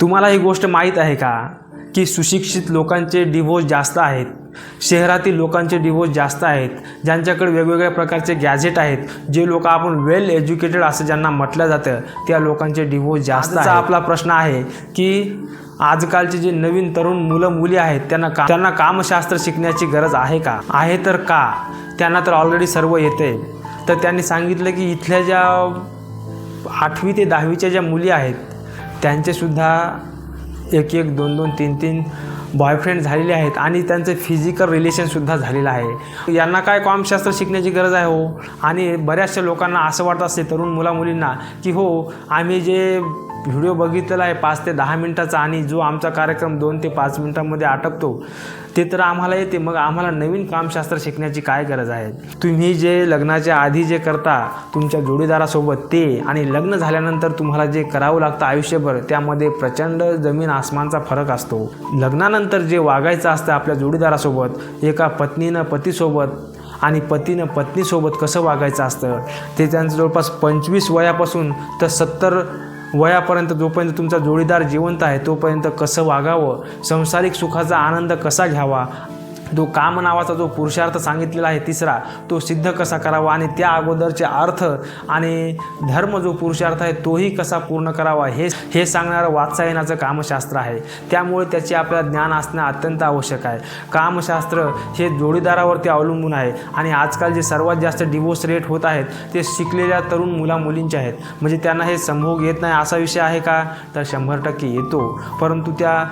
तुम्हाला ही गोष्ट माहीत आहे का? की सुशिक्षित लोकांचे डिवोर्स जास्त आहेत. शहरातील लोकांचे डिवोर्स जास्त आहेत. ज्यांच्याकडे वेगवेगळ्या प्रकारचे गॅजेट आहेत. जे लोक आपण वेल एज्युकेटेड असं ज्यांना म्हटलं जातं त्या लोकांचे डिवोर्स जास्त आहे आपला प्रश्न आहे की आजकालचे जे नवीन तरुण मुलं मुली आहेत त्यांना का त्यांना कामशास्त्र शिकण्याची गरज आहे का? आहे तर का? त्यांना तर ऑलरेडी सर्व येते. तर त्यांनी सांगितलं की इथल्या ज्या आठवी ते दहावीच्या ज्या मुली आहेत त्यांचेसुद्धा एक एक दोन दोन तीन तीन बॉयफ्रेंड झालेले आहेत आणि त्यांचं फिजिकल रिलेशनसुद्धा झालेलं आहे. यांना काय कामशास्त्र शिकण्याची गरज आहे हो? आणि बऱ्याचशा लोकांना असं वाटत असते तरुण मुलामुलींना की हो आम्ही जे व्हिडिओ बघितलेला आहे पाच ते दहा मिनटाचा आणि जो आमचा कार्यक्रम दोन ते पाच मिनटामध्ये आटपतो ते तर आम्हाला येते. मग आम्हाला नवीन कामशास्त्र शिकण्याची काय गरज आहे? तुम्ही जे लग्नाच्या आधी जे करता तुमच्या जोडीदारासोबत ते आणि लग्न झाल्यानंतर तुम्हाला जे करावं लागतं आयुष्यभर त्यामध्ये प्रचंड जमीन आसमानचा फरक असतो. लग्नानंतर जे वागायचं असतं आपल्या जोडीदारासोबत एका पत्नीनं पतीसोबत आणि पतीनं पत्नीसोबत कसं वागायचं असतं? ते त्यांचं जवळपास पंचवीस वयापासून तर सत्तर वयापर्यंत जोपर्यंत तुमचा जोडीदार जिवंत आहे तोपर्यंत कसं वागावं? संसारिक सुखाचा आनंद कसा घ्यावा? जो काम नावाचा जो पुरुषार्थ सांगितलेला आहे तिसरा तो सिद्ध कसा करावा आणि त्या अगोदरचे अर्थ आणि धर्म जो पुरुषार्थ आहे तोही कसा पूर्ण करावा हे हे सांगणारं वात्सायनाचं कामशास्त्र आहे. त्यामुळे त्याचे आपल्याला ज्ञान असणं अत्यंत आवश्यक आहे. कामशास्त्र हे जोडीदारावरती अवलंबून आहे आणि आजकाल जे सर्वात जास्त डिवोर्स रेट होत आहेत ते शिकलेल्या तरुण मुला मुलींचे आहेत. म्हणजे त्यांना हे संभोग येत नाही असा विषय आहे का? तर शंभर टक्के येतो. परंतु त्या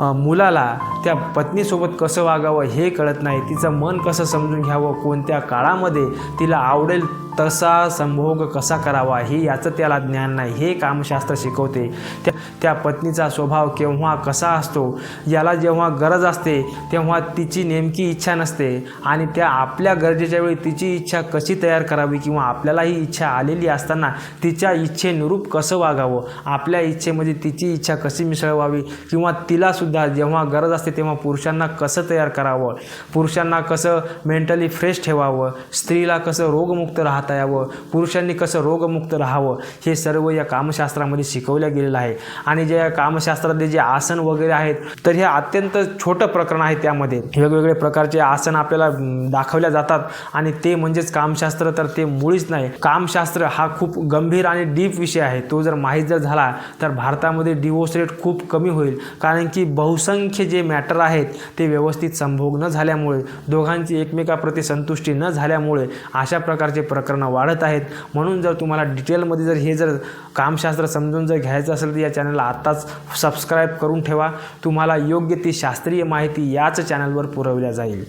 मुलाला त्या पत्नीसोबत कसं वागावं हे कळत नाही. तिचं मन कसं समजून घ्यावं? कोणत्या काळामध्ये तिला आवडेल तसा संभोग कसा करावा हे याचं त्याला ज्ञान नाही. हे कामशास्त्र शिकवते. त्या त्या पत्नीचा स्वभाव केव्हा कसा असतो याला जेव्हा गरज असते तेव्हा तिची नेमकी इच्छा नसते. आणि त्या आपल्या गरजेच्या वेळी तिची इच्छा कशी तयार करावी किंवा आपल्यालाही इच्छा आलेली असताना तिच्या इच्छेनुरूप कसं वागावं? आपल्या इच्छेमध्ये तिची इच्छा कशी मिसळवावी? किंवा तिलासुद्धा जेव्हा गरज असते तेव्हा पुरुषांना कसं तयार करावं? पुरुषांना कसं मेंटली फ्रेश ठेवावं? स्त्रीला कसं रोगमुक्त राहावं यावं. पुरुषांनी कसं रोगमुक्त राहावं हे सर्व या कामशास्त्रामध्ये शिकवलं गेलेलं आहे. आणि जे या कामशास्त्रातले जे आसन वगैरे आहेत तर हे अत्यंत छोटं प्रकरण आहे त्यामध्ये. वेगवेगळे प्रकारचे आसन आपल्याला दाखवल्या जातात आणि ते म्हणजेच कामशास्त्र तर ते मुळीच नाही. कामशास्त्र हा खूप गंभीर आणि डीप विषय आहे. तो जर माहीत जर झाला तर भारतामध्ये डिवोर्स रेट खूप कमी होईल. कारण की बहुसंख्य जे मॅटर आहेत ते व्यवस्थित संभोग न झाल्यामुळे दोघांची एकमेकाप्रती संतुष्टी न झाल्यामुळे अशा प्रकारचे प्रकरणं वाढत आहेत. म्हणून जर तुम्हाला डिटेलमध्ये जर हे जर कामशास्त्र समजून जर घ्यायचं असेल तर या चॅनलला आत्ताच सबस्क्राईब करून ठेवा. तुम्हाला योग्य ती शास्त्रीय माहिती याच चॅनलवर पुरवल्या जाईल.